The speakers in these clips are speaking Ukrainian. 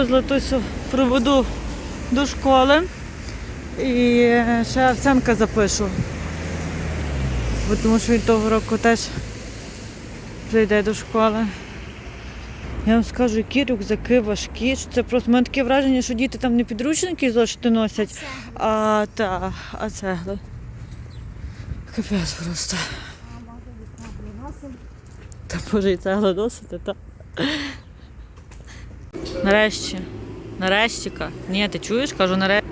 Піду з Латусю, проведу до школи і ще Арсенка запишу. Бо тому що він того року теж вже йде до школи. Я вам скажу, які рюкзаки важкі. що Це просто в мене таке враження, що діти там не підручники і зошити носять, а та, а цегли. Капець просто. Та боже, і цегли носити, та. Нарешті. Нарештіка. Ні, ти чуєш? Кажу нарешті.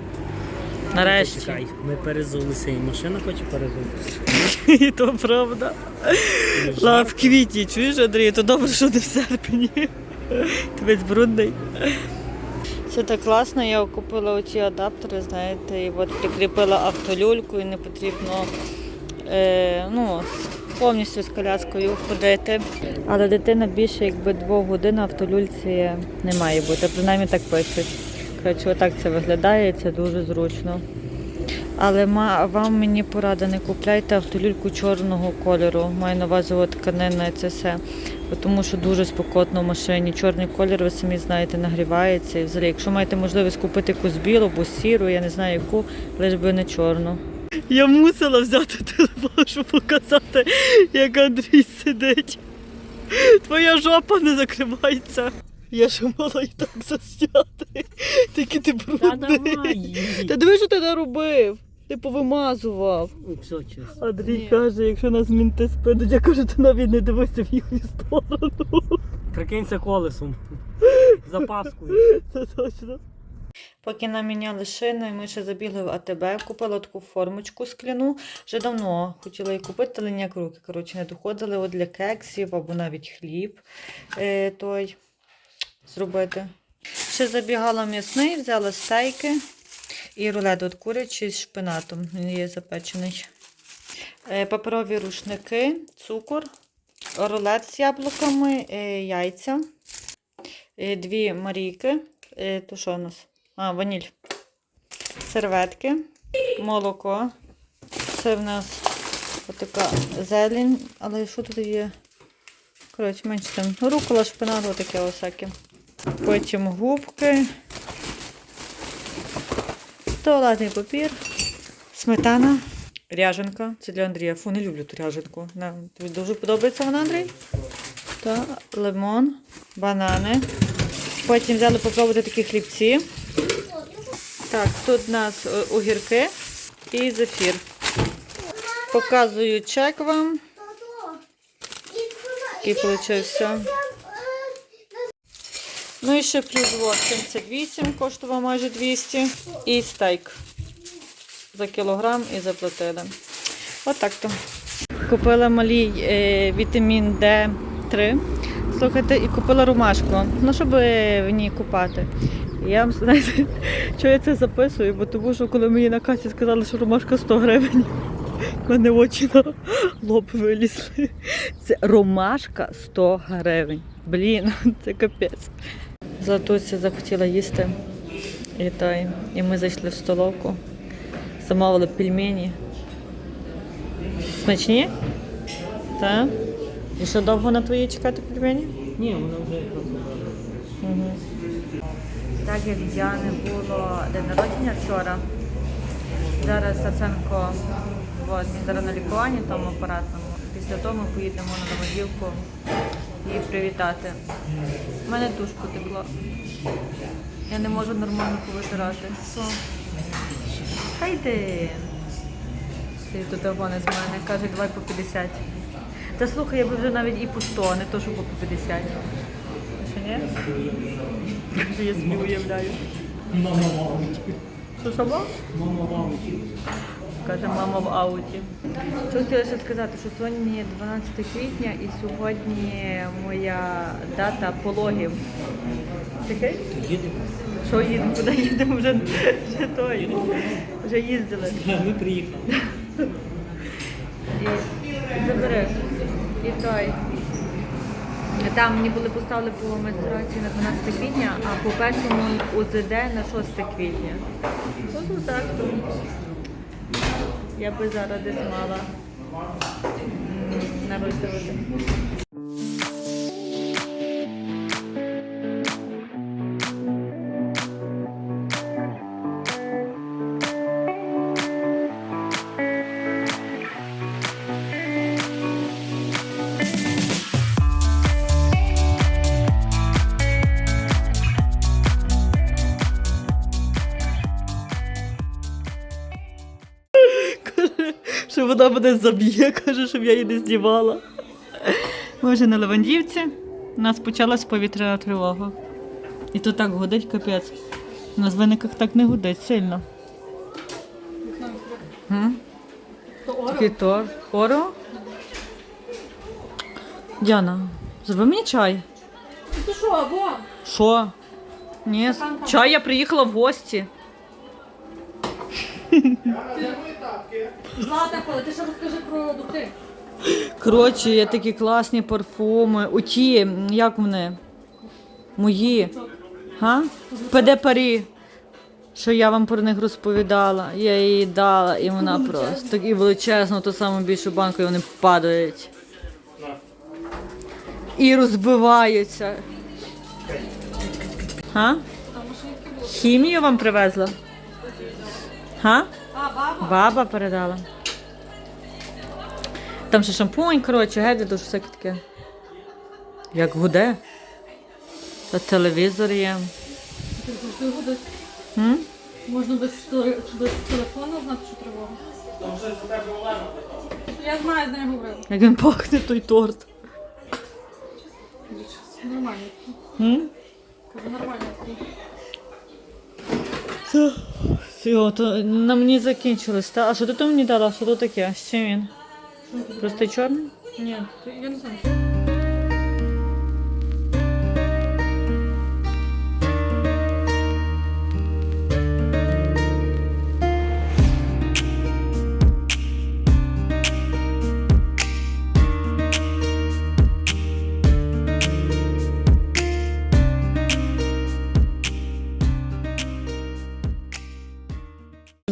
Нарешті. Чекай, ми перезулися і машина хоче перезутися. І то правда. Ла в квітні, чуєш, Андрій, то добре, що не в серпні. Ти весь брудний. Це так класно, я купила оці адаптери, знаєте, і от прикріпила автолюльку і не потрібно е, ну, повністю з коляскою ходити. Але дитина більше якби двох годин автолюльці не має бути. Принаймні так пишуть. Коротше, отак це виглядає, це дуже зручно. Але вам мені порада, не купляйте автолюльку чорного кольору. Маю на увазі от тканина і це все. Тому що дуже спекотно в машині. Чорний колір, ви самі знаєте, нагрівається. І взагалі, якщо маєте можливість купити якусь білу або сіру, я не знаю яку, лиш би не чорну. Я мусила взяти телефон, щоб показати, як Андрій сидить. Твоя жопа не закривається. Я ж мала і так засняти. Тільки ти брудний. Та диви, що ти наробив? Ти повимазував. Все чесно. Андрій Ні. каже, якщо нас мінти спинуть, я кажу, ти навіть не дивися в їхню сторону. Прикинься колесом. Запаскою. Це точно. Поки нам міняли шини, ми ще забігли в АТБ, купила таку формочку скляну. Вже давно хотіла її купити, але ніяк руки коротше, не доходили от для кексів або навіть хліб е, той зробити. Ще забігала м'ясний, взяла стейки і рулет от курячий з шпинатом. Він є запечений. Е, паперові рушники, цукор, рулет з яблуками, е, яйця, е, дві марійки. Е, то що у нас? А, ваніль. Серветки, молоко. Це в нас отака зелень, але що тут є? Коротше, менше там. Рукола, шпинат, отаке всяке. Потім губки. Туалетний папір, сметана, ряженка. Це для Андрія. Фу, не люблю ту ряженку. Тобі дуже подобається вона, Андрій? Та лимон, банани. Потім взяли попробувати такі хлібці. Так, тут у нас е, огірки і зефір. Показую чек вам, який получився. Ну і ще плюс вот 78 коштував майже 200. І стейк за кілограм і заплатили. Отак то. Купила малій е, вітамін D3. Слухайте, і купила ромашку. Ну, щоб е, в ній купати. Я вам знаєте, що я це записую, бо тому що коли мені на касі сказали, що ромашка 100 гривень, в мене очі на лоб вилізли. Це ромашка 100 гривень. Блін, це капець. Златуся захотіла їсти. І, той, і ми зайшли в столовку, замовили пельмені. Смачні? Так? І що довго на твої чекати пельмені? Ні, вона вже якраз. Угу. Так як в Діани було день народження вчора. Зараз Арсенко от, зараз на лікуванні тому апаратному. Після того ми поїдемо на новоділку її привітати. У мене душ потекло. Я не можу нормально повитирати. Що? Хай йди. Ти тут гони з мене. Каже, давай по 50. Та слухай, я би вже навіть і по 100, а не то, що по 50. Що ні? Каже, я собі уявляю. Мама в ауті. Що сама? Мама в ауті. Каже, мама в ауті. Що хотіла сказати, що сьогодні 12 квітня і сьогодні моя дата пологів. Таке? Їдемо. Що їдемо? Куди їдемо? Вже, вже той. Вже їздили. Ми приїхали. І. І той. Там мені були поставили по менструації на 12 квітня, а по першому УЗД на 6 квітня. Ну так то. Я би зараз десь мала народжувати. Що вона мене заб'є, каже, щоб я її не знімала. Ми вже на Левандівці. У нас почалась повітряна тривога. І то так гудить капець. На звиниках так не гудить сильно. Такий. Оро? Діана, зроби мені чай. Ти що, або? Що? Ні, чай я приїхала в гості. Злата ти ще розкажи про духи. Коротше, є такі класні парфуми. Оті, як вони? Мої. Га? ПД Парі. Що я вам про них розповідала. Я її дала, і вона просто такі величезно, ту саму більшу банку, і вони падають. І розбиваються. Га? Хімію вам привезла? Га? А, баба. Баба передала. Там ще шампунь, коротше, гель, дуже всяке таке. Як гуде. Та телевізор є. М? Можна без, теле- без телефону знати, що тривога. Я знаю, з нею говорила. Як він пахне той торт. Нормально. М? Кажу, нормально. Все, то на мені закінчилось. Та? А що ти то мені дала? Що то таке? З він? Просто чорний? Ні, я не знаю.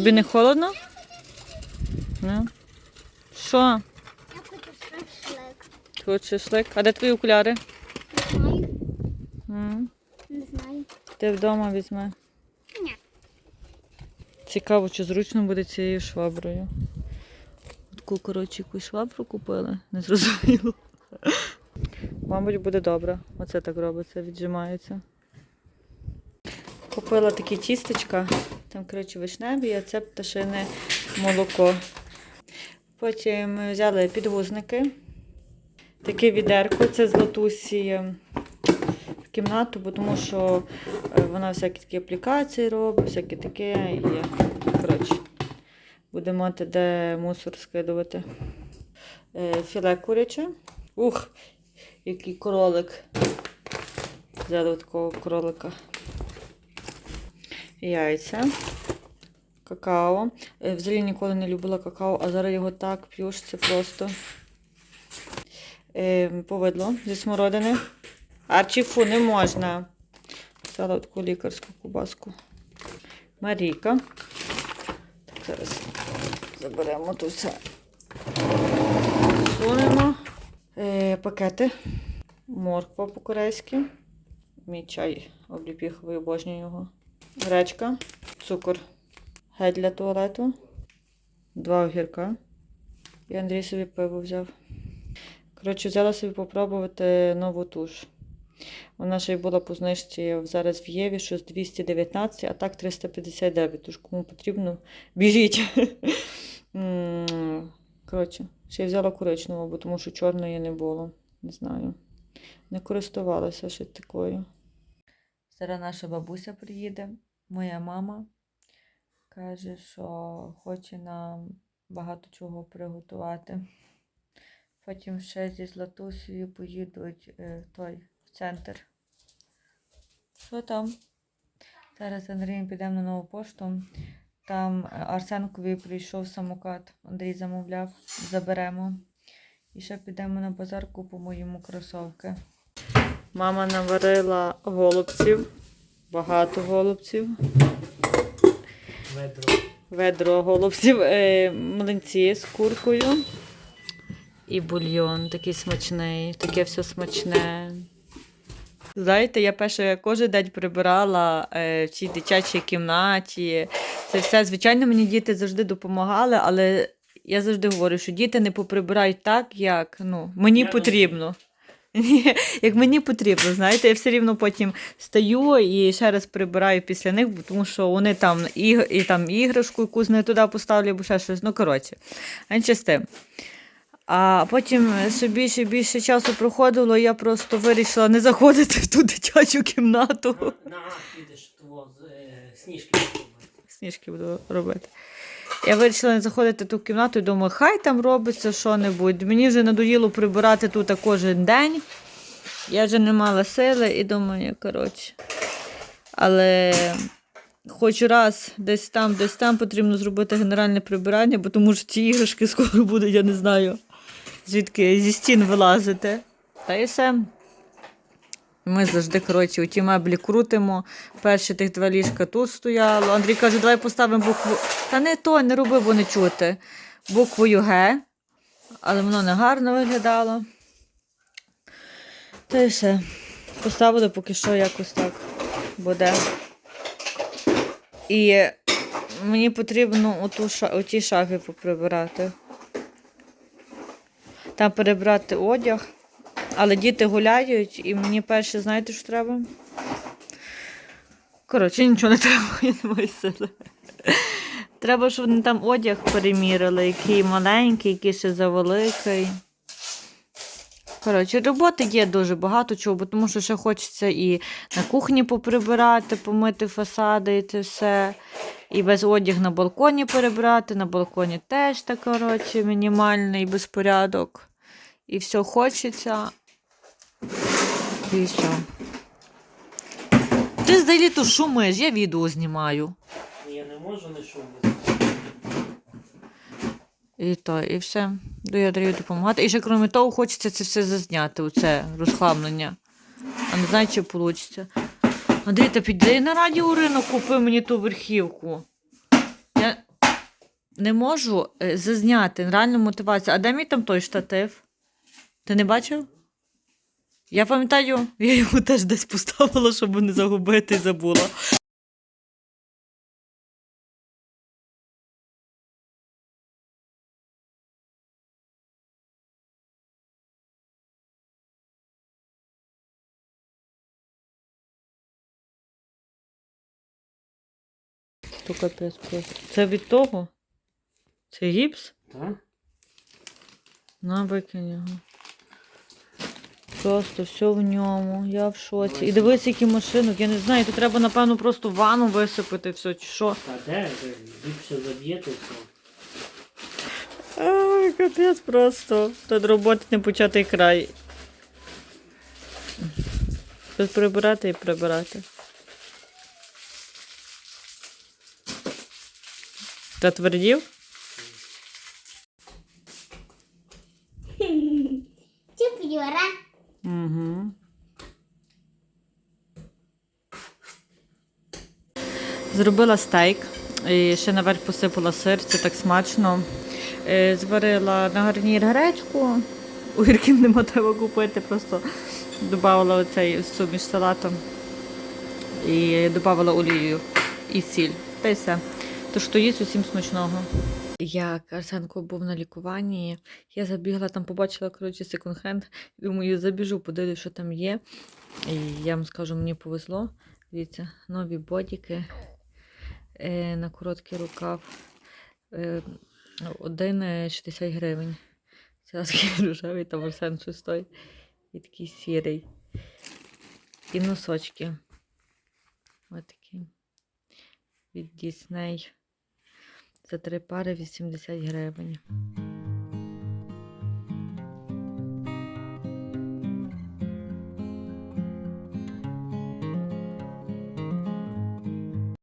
Тобі не холодно? Не? Що? Я хочу шашлик. Ти хочеш шашлик? А де твої окуляри? Не знаю. М? Не знаю. Ти вдома візьме. Ні. Цікаво, чи зручно буде цією шваброю. Таку, коротше, якусь швабру купили, не зрозуміло. Мабуть, буде добре. Оце так робиться, віджимається. Купила такі тістечка, там, коротше, вишневі, а це пташине молоко. Потім взяли підгузники. Таке відерко, це з латусі е, в кімнату, бо тому що е, вона всякі такі аплікації робить, всяке таке і коротше, буде мати де мусор скидувати. Е, Філе куряче. Ух, який кролик. Взяли такого кролика. Яйця. Какао. Е, Взагалі ніколи не любила какао, а зараз його так п'ю, що це просто. Е, Повидло зі смородини. Арчі, фу, не можна. Взяла таку лікарську кубаску. Марійка. Так, зараз заберемо тут все. Сунемо. Е, пакети. Морква по-корейськи. Мій чай обліпіховий, обожнюю його. Гречка, цукор, гель для туалету, два огірка. І Андрій собі пиво взяв. Коротше, взяла собі попробувати нову туш. Вона ще й була по знижці зараз в Єві, щось 219, а так 359. Тож кому потрібно, біжіть. Коротше, ще й взяла коричневу, бо тому що чорної не було. Не знаю. Не користувалася ще такою. Зараз наша бабуся приїде, моя мама каже, що хоче нам багато чого приготувати. Потім ще зі Златусею поїдуть е, той в центр. Що там? Зараз з Андрієм підемо на нову пошту. Там е, Арсенкові прийшов самокат. Андрій замовляв, заберемо. І ще підемо на базар, купимо йому кросовки. Мама наварила голубців. Багато голубців. Ведро. Ведро голубців, е, млинці з куркою. І бульйон такий смачний, таке все смачне. Знаєте, я перше кожен день прибирала е, в цій дитячій кімнаті. Це все, звичайно, мені діти завжди допомагали, але я завжди говорю, що діти не поприбирають так, як ну, мені Я потрібно. Як мені потрібно, знаєте, я все рівно потім стаю і ще раз прибираю після них, тому що вони там і, і там іграшку якусь не туди поставлю, або ще щось. Ну, коротше, з тим. А потім все більше і більше часу проходило, я просто вирішила не заходити в ту дитячу кімнату. На, на підеш з е, сніжки. робити. Сніжки буду робити. Я вирішила не заходити в ту кімнату і думаю, хай там робиться що-небудь. Мені вже надоїло прибирати тут кожен день. Я вже не мала сили і думаю, коротше. Але хоч раз десь там, десь там потрібно зробити генеральне прибирання, бо тому що ці іграшки скоро будуть, я не знаю, звідки зі стін вилазити. Та і все. Ми завжди, коротше, оті меблі крутимо. Перші тих два ліжка тут стояло. Андрій каже, давай поставимо букву. Та не то, не роби, бо не чути. Буквою Г. Але воно не гарно виглядало. Та й все. Поставили поки що якось так буде. І мені потрібно оту, ша- оті шафи поприбирати. Там перебрати одяг. Але діти гуляють, і мені перше, знаєте, що треба? Коротше, нічого не треба, я не маю сили. Треба, щоб вони там одяг перемірили, який маленький, який ще завеликий. Коротше, роботи є дуже багато чого, тому що ще хочеться і на кухні поприбирати, помити фасади і це все. І без одяг на балконі перебрати. На балконі теж так, коротше, мінімальний безпорядок. І все хочеться. І все. Ти взагалі то шумиш, я відео знімаю. Я не можу не шуміти. І то, і все. До я даю допомагати. І ще, крім того, хочеться це все зазняти, оце розхламлення. А не знаю, чи вийде. Андрій, та піди на радіо ринок, купи мені ту верхівку. Я не можу е, зазняти реальну мотивацію. А де мій там той штатив? Ти не бачив? Я пам'ятаю, я його теж десь поставила, щоб не загубити і забула. То капець просто. Це від того? Це гіпс? Так? На викинь його. Просто все в ньому. Я в шоці. І дивись, який машинок. Я не знаю, тут треба, напевно, просто ванну висипати все, чи що. Та де? Ви Ліпше заб'єте все. Ай, капець просто. Тут роботи не початий край. Тут прибирати і прибирати. Та твердів? Зробила стейк. І ще наверх посипала сир, це так смачно. Е, Зварила на гарнір гречку. Огірків нема треба купити, просто додавала оцей суміш салатом і додавала олію і сіль. Та й все. Тож то їсть усім смачного. Як Арсенко був на лікуванні, я забігла там, побачила коротше секонд-хенд. Думаю, забіжу, подивлюсь, що там є. І я вам скажу, мені повезло. Дивіться, нові бодіки на короткий рукав. Е, один е, 60 гривень. Це такий рожевий, там Арсен шестой. І такий сірий. І носочки. Ось такі. Від Дісней. За три пари 80 гривень.